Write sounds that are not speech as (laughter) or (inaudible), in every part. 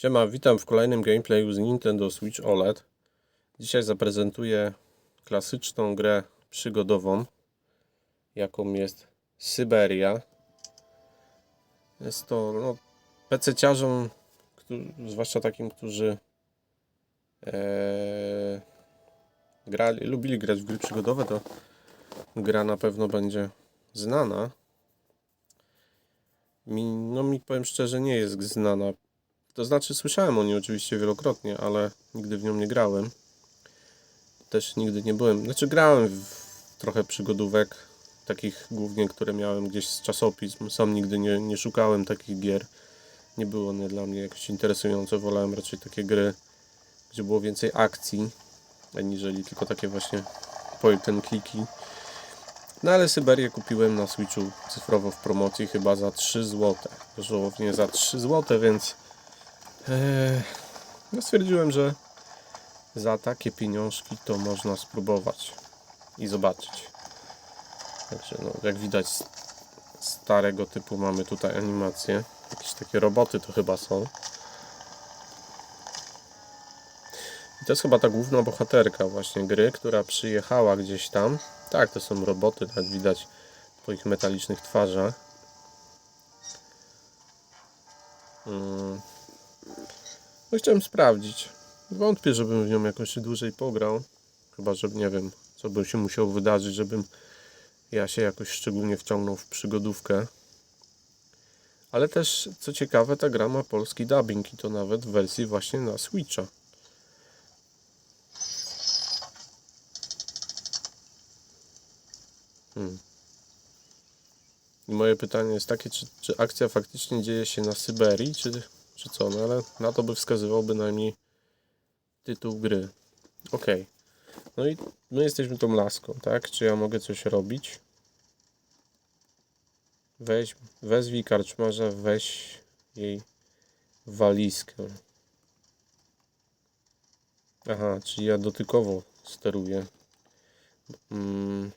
Siema, witam w kolejnym gameplayu z Nintendo Switch OLED. Dzisiaj zaprezentuję klasyczną grę przygodową, jaką jest Syberia. Jest to no, PC-ciarzom, zwłaszcza takim, którzy e, grali, lubili grać w gry przygodowe, to gra na pewno będzie znana. Mi, no mi powiem szczerze, nie jest znana to znaczy słyszałem o niej oczywiście wielokrotnie, ale nigdy w nią nie grałem. Też nigdy nie byłem, znaczy grałem w trochę przygodówek, takich głównie, które miałem gdzieś z czasopism. Sam nigdy nie, nie szukałem takich gier. Nie było one dla mnie jakoś interesujące. Wolałem raczej takie gry, gdzie było więcej akcji, aniżeli tylko takie właśnie point kliki. No ale Syberię kupiłem na Switchu cyfrowo w promocji chyba za 3 zł. Dosłownie za 3 zł, więc no stwierdziłem, że za takie pieniążki to można spróbować i zobaczyć. Także no, jak widać starego typu mamy tutaj animacje. Jakieś takie roboty to chyba są. I to jest chyba ta główna bohaterka właśnie gry, która przyjechała gdzieś tam. Tak, to są roboty, nawet widać po ich metalicznych twarzach. Mm. No chciałem sprawdzić. Wątpię, żebym w nią jakoś dłużej pograł. Chyba, że nie wiem, co by się musiało wydarzyć, żebym ja się jakoś szczególnie wciągnął w przygodówkę. Ale też, co ciekawe, ta gra ma polski dubbing i to nawet w wersji właśnie na Switcha. Hmm. I moje pytanie jest takie, czy, czy akcja faktycznie dzieje się na Syberii, czy, czy co? No ale na to by wskazywał bynajmniej tytuł gry. Ok. No i my jesteśmy tą laską, tak? Czy ja mogę coś robić? Weź, wezwij karczmarza, weź jej walizkę. Aha, czyli ja dotykowo steruję. Mm.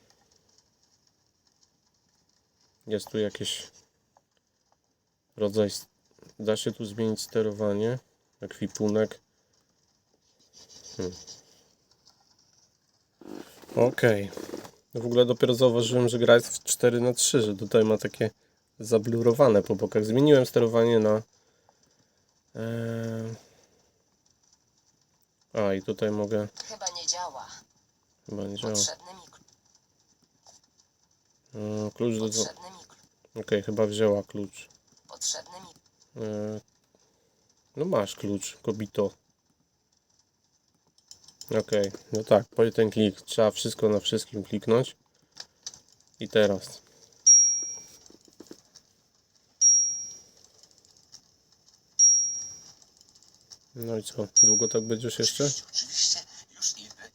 Jest tu jakieś rodzaj. Da się tu zmienić sterowanie, ekwipunek. Hmm. Okej. W ogóle dopiero zauważyłem, że gra jest w 4 na 3 że tutaj ma takie zablurowane po bokach. Zmieniłem sterowanie na. Eee... A i tutaj mogę. Chyba nie działa. Chyba nie działa. Eee, klucz do. Okej, chyba wzięła klucz. potrzebny mi. E, No masz klucz, kobito. Okej, no tak, po ten klik. Trzeba wszystko na wszystkim kliknąć. I teraz. No i co? Długo tak będziesz jeszcze? Oczywiście, już idę.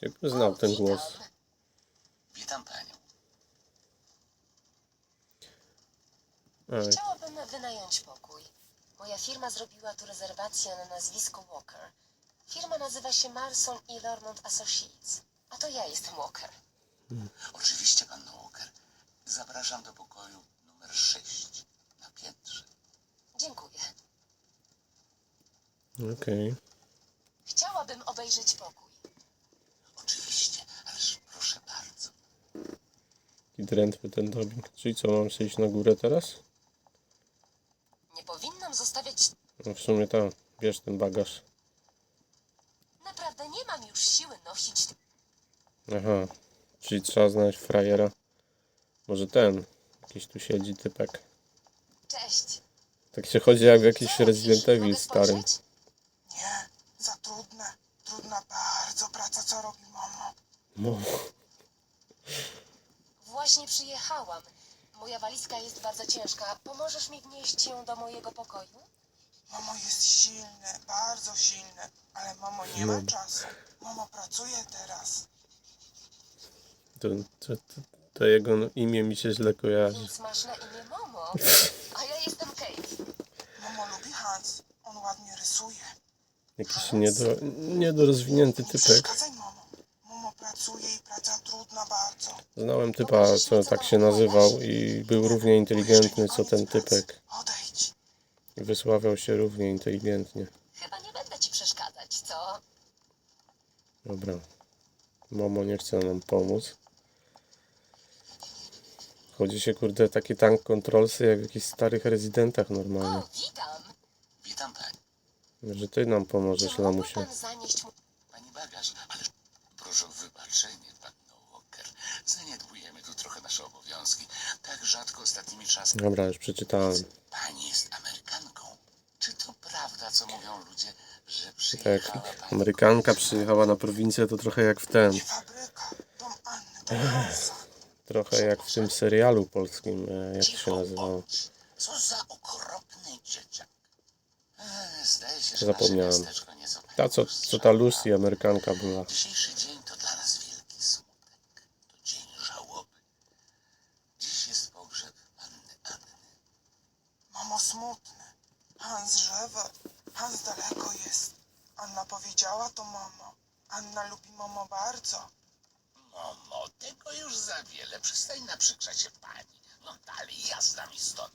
Jakby znał ten głos. Witam panią. Chciałabym wynająć pokój. Moja firma zrobiła tu rezerwację na nazwisko Walker. Firma nazywa się Marson i Lormont Associates. A to ja jestem Walker. Oczywiście, pan Walker. Zapraszam do pokoju numer 6 na piętrze. Dziękuję. okej. Chciałabym obejrzeć pokój. Oczywiście, ależ proszę bardzo. I drętwy ten dubbing. Czyli co, mam sobie iść na górę teraz? Powinnam zostawiać... No w sumie tam, bierz ten bagaż. Naprawdę nie mam już siły nosić... Aha, czyli trzeba znaleźć frajera. Może ten, jakiś tu siedzi typek. Cześć. Tak się chodzi jak w jakiś Resident? Evil starym. Nie, za trudne. Trudna bardzo praca, co robi mama. No, Właśnie przyjechałam. Moja walizka jest bardzo ciężka. Pomożesz mi wnieść ją do mojego pokoju? Mamo jest silne, bardzo silne, ale mamo nie ma czasu. Mamo pracuje teraz. to, to, to, to jego imię mi się źle kojarzy. Więc masz na imię Momo, a ja jestem Kate. Mamo lubi Hans, on ładnie rysuje. Jakiś niedo, niedorozwinięty Nie typek. przeszkadzaj. Mamo pracuje i praca trudna bardzo. Znałem typa, co tak się nazywał i był równie inteligentny co ten typek. Wysławiał się równie inteligentnie. Chyba nie będę ci przeszkadzać, co? Dobra. Momo nie chce nam pomóc. Chodzi się, kurde, taki tank kontrolsy jak w jakichś starych rezydentach normalnie. O, witam! Witam pani. Że ty nam pomożesz, lamusie. pan zanieść mu... Pani bagaż, ale proszę o wybaczenie, panno Walker. Zaniedbujemy tu trochę nasze obowiązki. Tak rzadko ostatnimi czasy. Dobra, już przeczytałem. Pani jest Amerykanką. Czy to prawda, co mówią ludzie, że Tak, przyjechała pani... Amerykanka przyjechała na prowincję, to trochę jak w ten. I fabryka, dom Anny, dom Hansa. Trochę jak w tym serialu polskim, e, jak się Cicho nazywało. bądź. Co za okropny dzieciak. E, Zdaje się, że Zapomniałem. nasze miasteczko nieco Ta, co, co ta Lucy, Amerykanka była. Dzisiejszy dzień to dla nas wielki smutek. To dzień żałoby. Dziś jest pogrzeb Anny Anny. Mamo smutny. Hans żywy. Hans daleko jest. Anna powiedziała to mamo. Anna lubi mamo bardzo. Momo, tego już za wiele. Przestań naprzykrzać się pani. No dalej, jazda mi stąd.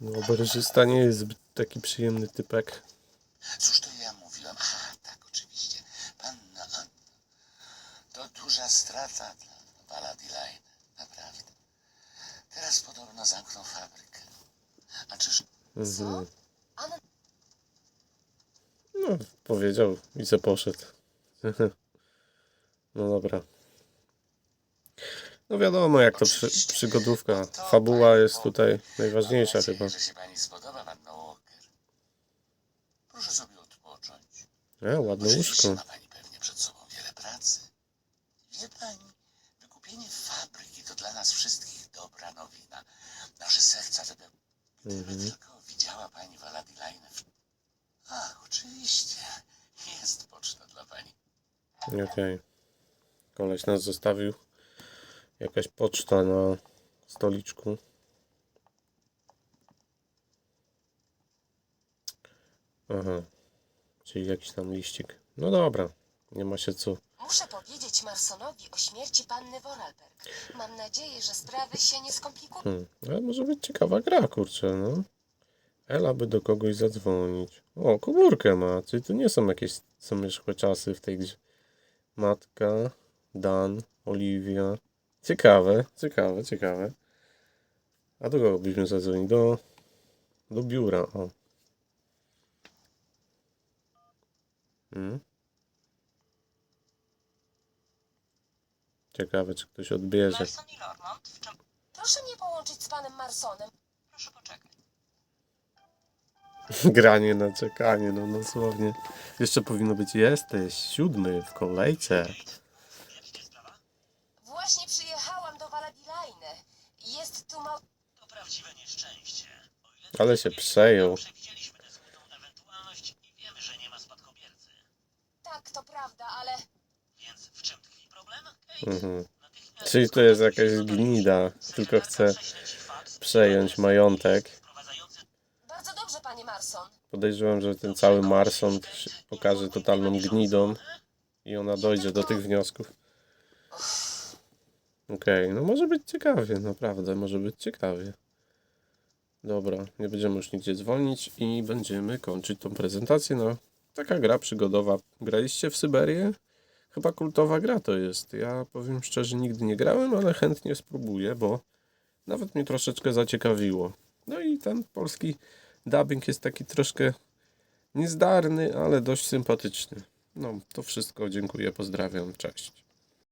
No, oberżysta nie jest zbyt taki przyjemny typek. Cóż to ja mówiłem? A, tak, oczywiście. Panna Anna. To duża strata dla Baladilajny. Naprawdę. Teraz podobno zamknął fabrykę. A czyż Anna No, powiedział i se poszedł. (laughs) No dobra. No wiadomo, jak to przy, przygodówka. Fabuła jest tutaj najważniejsza chyba. Proszę sobie odpocząć. E, ładne łóżko. ma pani pewnie przed sobą wiele pracy. Wie pani, wykupienie fabryki to dla nas wszystkich dobra nowina. Nasze serca wypełnią. Gdyby Mhm. tylko widziała pani Waladilajnę. Ach, oczywiście. Jest poczta dla pani. Okej. Koleś nas zostawił. Jakaś poczta na stoliczku. Aha. Czyli jakiś tam liścik. No dobra. Nie ma się co. Muszę powiedzieć Marsonowi o śmierci panny Vorarlberg. Mam nadzieję, że sprawy się nie skomplikują. Hmm. Ale może być ciekawa gra, kurczę, no. Ela by do kogoś zadzwonić. O, komórkę ma. Czyli to nie są jakieś zamierzchłe czasy w tej grze. Matka, Dan, Oliwia. Ciekawe, ciekawe, ciekawe. A do kogo byśmy zadzwonili? Do, do biura, o. Hmm? Ciekawe, czy ktoś odbierze. Marson i Lormont, w czym... Proszę mnie połączyć z panem Marsonem. Proszę poczekać. (laughs) Granie na czekanie, no dosłownie. Jeszcze powinno być jesteś siódmy w kolejce. Jak się sprawa? Właśnie przyjechałam do Valadilajne. Jest tu ma... To prawdziwe nieszczęście. O ile Ale się przejął. Przewidzieliśmy tę smutną ewentualność i wiemy, że nie ma spadkobiercy. Tak, to prawda, ale... Więc w czym? Mhm. Natychmiast Czyli to jest jakaś gnida, tylko chce przejąć majątek. Bardzo dobrze, panie Marson. Podejrzewam, że ten cały Marson się okaże totalną gnidą i ona dojdzie do tych wniosków. Okej, no może być ciekawie, naprawdę, może być ciekawie. Dobra, nie będziemy już nigdzie dzwonić i będziemy kończyć tą prezentację. No, taka gra przygodowa. Graliście w Syberię? Chyba kultowa gra to jest. Ja powiem szczerze, nigdy nie grałem, ale chętnie spróbuję, bo nawet mnie troszeczkę zaciekawiło. No i ten polski dubbing jest taki troszkę niezdarny, ale dość sympatyczny. No, to wszystko. Dziękuję, pozdrawiam, cześć.